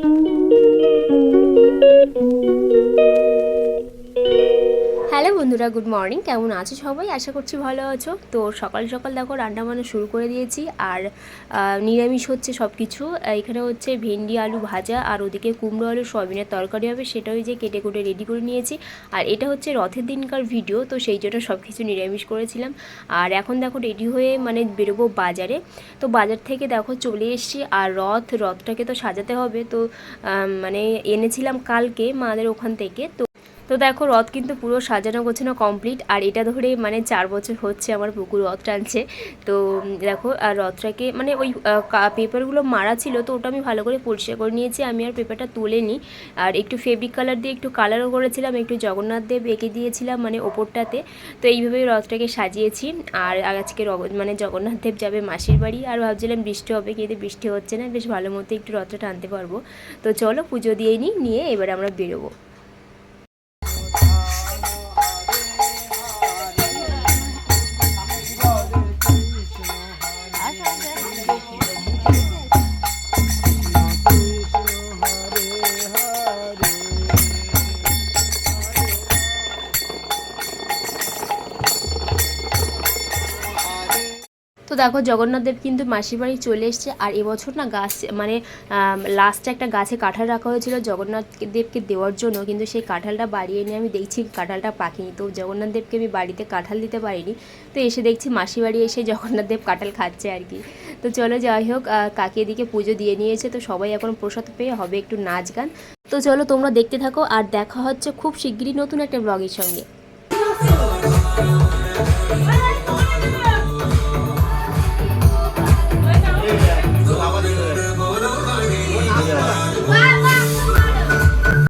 Thank you. Hello বন্ধুরা, good morning. কেমন আছো সবাই? আশা করছি ভালো আছো। তো সকাল সকাল দেখো, রান্না বান্না শুরু করে দিয়েছি। আর নিরামিষ হচ্ছে সব কিছু এখানে হচ্ছে ভেন্ডি, আলু ভাজা, আর ওদিকে কুমড়ো আলু, সয়াবিনের তরকারি হবে, সেটা ওই যে কেটে কুটে রেডি করে নিয়েছি। আর এটা হচ্ছে রথের দিনকার ভিডিও তো সেই জন্য সব কিছু নিরামিষ করেছিলাম। আর এখন দেখো রেডি হয়ে মানে বেরোবো বাজারে। তো বাজার থেকে দেখো, চলে এসেছি। আর রথ, রথটাকে তো সাজাতে হবে। তো মানে এনেছিলাম কালকে মাদের ওখান থেকে। তো তো দেখো, রথ কিন্তু পুরো সাজানো গোছানো কমপ্লিট আর এটা ধরে মানে চার বছর হচ্ছে আমার পুকুর রথ টানছে। তো দেখো, আর রথটাকে মানে ওই পেপারগুলো মারা ছিল, তো ওটা আমি ভালো করে পরিষ্কার করে নিয়েছি। আমি আর পেপারটা তুলে নিই আর একটু ফেব্রিক কালার দিয়ে একটু কালারও করেছিলাম, একটু জগন্নাথ দেব এঁকে দিয়েছিলাম মানে ওপরটাতে। তো এইভাবেই রথটাকে সাজিয়েছি। আর আজকে মানে জগন্নাথ দেব যাবে মাসির বাড়ি। আর ভাবছিলাম বৃষ্টি হবে কিন্তু বৃষ্টি হচ্ছে না, বেশ ভালো মতো একটু রথটা টানতে পারব। তো চলো পুজো দিয়ে নিই নিয়ে এবার আমরা বেরোবো। তো দেখো জগন্নাথ দেব কিন্তু মাসির বাড়ি চলে এসছে আর এবছর না গাছ মানে লাস্টে একটা গাছে কাঁঠাল রাখা হয়েছিল জগন্নাথ দেবকে দেওয়ার জন্য, কিন্তু সেই কাঁঠালটা বাড়িয়ে নিয়ে আমি দেখছি কাঁঠালটা পাকিনি। তো জগন্নাথ দেবকে আমি বাড়িতে কাঁঠাল দিতে পারিনি। তো এসে দেখছি মাসি বাড়ি এসে জগন্নাথ দেব কাঁঠাল খাচ্ছে আর কি। তো চলো যাই হোক কাকি এদিকে পুজো দিয়ে নিয়েছে, তো সবাই এখন প্রসাদ পেয়ে হবে একটু নাচ গান। তো চলো তোমরা দেখতে থাকো আর দেখা হচ্ছে খুব শিগগিরই নতুন একটা ব্লগের সঙ্গে।